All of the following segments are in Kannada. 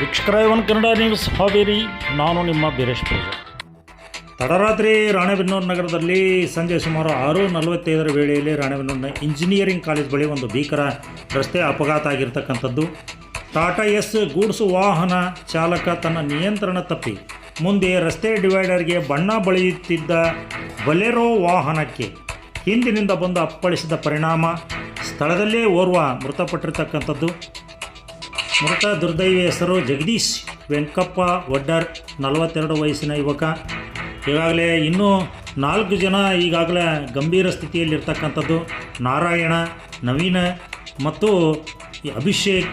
ವೀಕ್ಷಕರ ಒನ್ ಕನ್ನಡ ನ್ಯೂಸ್ ಹಾವೇರಿ, ನಾನು ನಿಮ್ಮ ಬೀರೇಶ್ ಪೂಜೆ. ತಡರಾತ್ರಿ ರಾಣೆಬೆನ್ನೂರು ನಗರದಲ್ಲಿ ಸಂಜೆ ಸುಮಾರು ಆರು ನಲವತ್ತೈದರ ವೇಳೆಯಲ್ಲಿ ರಾಣೆಬೆನ್ನೂರಿನ ಇಂಜಿನಿಯರಿಂಗ್ ಕಾಲೇಜ್ ಬಳಿ ಒಂದು ಭೀಕರ ರಸ್ತೆ ಅಪಘಾತ ಆಗಿರ್ತಕ್ಕಂಥದ್ದು. ಟಾಟಾ ಎಸ್ ಗೂಡ್ಸ್ ವಾಹನ ಚಾಲಕ ತನ್ನ ನಿಯಂತ್ರಣ ತಪ್ಪಿ, ಮುಂದೆ ರಸ್ತೆ ಡಿವೈಡರ್ಗೆ ಬಣ್ಣ ಬಳಿಯುತ್ತಿದ್ದ ಬಲೆರೋ ವಾಹನಕ್ಕೆ ಹಿಂದಿನಿಂದ ಬಂದು ಅಪ್ಪಳಿಸಿದ ಪರಿಣಾಮ, ಸ್ಥಳದಲ್ಲೇ ಓರ್ವ ಮೃತಪಟ್ಟಿರ್ತಕ್ಕಂಥದ್ದು. ಮೃತ ದುರ್ದೈವಿ ಹೆಸರು ಜಗದೀಶ್ ವೆಂಕಪ್ಪ ಒಡ್ಡರ್ ನಲವತ್ತೆರಡು ವಯಸ್ಸಿನ ಯುವಕ. ಈಗಾಗಲೇ ಇನ್ನೂ ನಾಲ್ಕು ಜನ ಈಗಾಗಲೇ ಗಂಭೀರ ಸ್ಥಿತಿಯಲ್ಲಿರ್ತಕ್ಕಂಥದ್ದು. ನಾರಾಯಣ, ನವೀನ ಮತ್ತು ಅಭಿಷೇಕ್,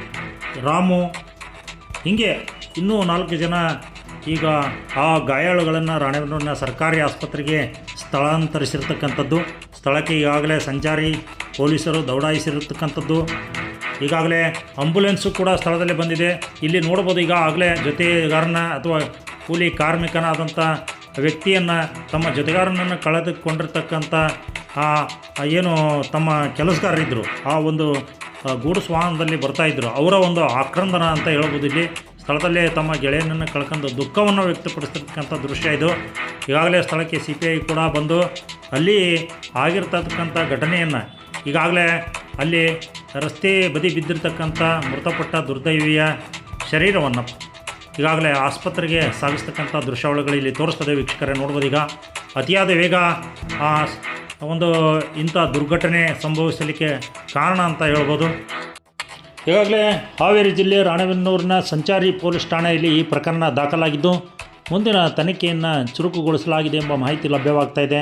ರಾಮು. ಹೀಗೆ ಇನ್ನೂ ನಾಲ್ಕು ಜನ ಈಗ ಆ ಗಾಯಾಳುಗಳನ್ನು ರಾಣೆಬೆನ್ನೂರಿನ ಸರ್ಕಾರಿ ಆಸ್ಪತ್ರೆಗೆ ಸ್ಥಳಾಂತರಿಸಿರ್ತಕ್ಕಂಥದ್ದು. ಸ್ಥಳಕ್ಕೆ ಈಗಾಗಲೇ ಸಂಚಾರಿ ಪೊಲೀಸರು ದೌಡಾಯಿಸಿರ್ತಕ್ಕಂಥದ್ದು. ಈಗಾಗಲೇ ಆಂಬ್ಯುಲೆನ್ಸು ಕೂಡ ಸ್ಥಳದಲ್ಲಿ ಬಂದಿದೆ. ಇಲ್ಲಿ ನೋಡ್ಬೋದು ಈಗಾಗಲೇ ಜೊತೆಗಾರನ ಅಥವಾ ಕೂಲಿ ಕಾರ್ಮಿಕನಾದಂಥ ವ್ಯಕ್ತಿಯನ್ನು ತಮ್ಮ ಜೊತೆಗಾರನನ್ನು ಕಳೆದುಕೊಂಡಿರ್ತಕ್ಕಂಥ ಏನು ತಮ್ಮ ಕೆಲಸಗಾರರಿದ್ದರು ಆ ಒಂದು ಗೂಡು ಗೂಡ್ಸ್ ವಾಹನದಲ್ಲಿ ಬರ್ತಾಯಿದ್ರು ಅವರ ಒಂದು ಆಕ್ರಂದನ ಅಂತ ಹೇಳ್ಬೋದು ಇಲ್ಲಿ. ಸ್ಥಳದಲ್ಲೇ ತಮ್ಮ ಗೆಳೆಯನನ್ನು ಕಳ್ಕೊಂಡು ದುಃಖವನ್ನು ವ್ಯಕ್ತಪಡಿಸ್ತಕ್ಕಂಥ ದೃಶ್ಯ ಇದು. ಈಗಾಗಲೇ ಸ್ಥಳಕ್ಕೆ ಸಿ ಪಿ ಐ ಕೂಡ ಬಂದು ಅಲ್ಲಿ ಆಗಿರ್ತಕ್ಕಂಥ ಘಟನೆಯನ್ನು ಈಗಾಗಲೇ ಅಲ್ಲಿ ರಸ್ತೆ ಬದಿ ಬಿದ್ದಿರ್ತಕ್ಕಂಥ ಮೃತಪಟ್ಟ ದುರ್ದೈವಿಯ ಶರೀರವನ್ನು ಈಗಾಗಲೇ ಆಸ್ಪತ್ರೆಗೆ ಸಾಗಿಸ್ತಕ್ಕಂಥ ದೃಶ್ಯಾವಳಿಗಳು ಇಲ್ಲಿ ತೋರಿಸ್ತದೆ. ವೀಕ್ಷಕರೇ, ನೋಡ್ಬೋದು ಈಗ ಅತಿಯಾದ ವೇಗ ಆ ಒಂದು ಇಂಥ ದುರ್ಘಟನೆ ಸಂಭವಿಸಲಿಕ್ಕೆ ಕಾರಣ ಅಂತ ಹೇಳ್ಬೋದು. ಈಗಾಗಲೇ ಹಾವೇರಿ ಜಿಲ್ಲೆ ರಾಣೆಬೆನ್ನೂರಿನ ಸಂಚಾರಿ ಪೊಲೀಸ್ ಠಾಣೆಯಲ್ಲಿ ಈ ಪ್ರಕರಣ ದಾಖಲಾಗಿದ್ದು, ಮುಂದಿನ ತನಿಖೆಯನ್ನು ಚುರುಕುಗೊಳಿಸಲಾಗಿದೆ ಎಂಬ ಮಾಹಿತಿ ಲಭ್ಯವಾಗ್ತಾ ಇದೆ.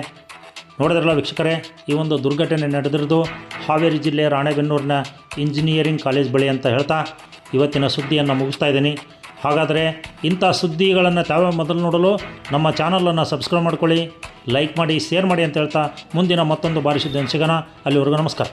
ನೋಡಿದ್ರಲ್ಲ ವೀಕ್ಷಕರೇ, ಈ ಒಂದು ದುರ್ಘಟನೆ ನಡೆದಿರೋದು ಹಾವೇರಿ ಜಿಲ್ಲೆ ರಾಣೆಬೆನ್ನೂರಿನ ಇಂಜಿನಿಯರಿಂಗ್ ಕಾಲೇಜ್ ಬಳಿ ಅಂತ ಹೇಳ್ತಾ ಇವತ್ತಿನ ಸುದ್ದಿಯನ್ನು ಮುಗಿಸ್ತಾ ಇದ್ದೀನಿ. ಹಾಗಾದರೆ ಇಂಥ ಸುದ್ದಿಗಳನ್ನು ತಾವೇ ಮೊದಲು ನೋಡಲು ನಮ್ಮ ಚಾನಲನ್ನು ಸಬ್ಸ್ಕ್ರೈಬ್ ಮಾಡ್ಕೊಳ್ಳಿ, ಲೈಕ್ ಮಾಡಿ, ಶೇರ್ ಮಾಡಿ ಅಂತ ಹೇಳ್ತಾ ಮುಂದಿನ ಮತ್ತೊಂದು ಬಾರಿ ಸುದ್ದಿಯನ್ನು ಸಿಗೋಣ. ಅಲ್ಲಿವರೆಗೂ ನಮಸ್ಕಾರ.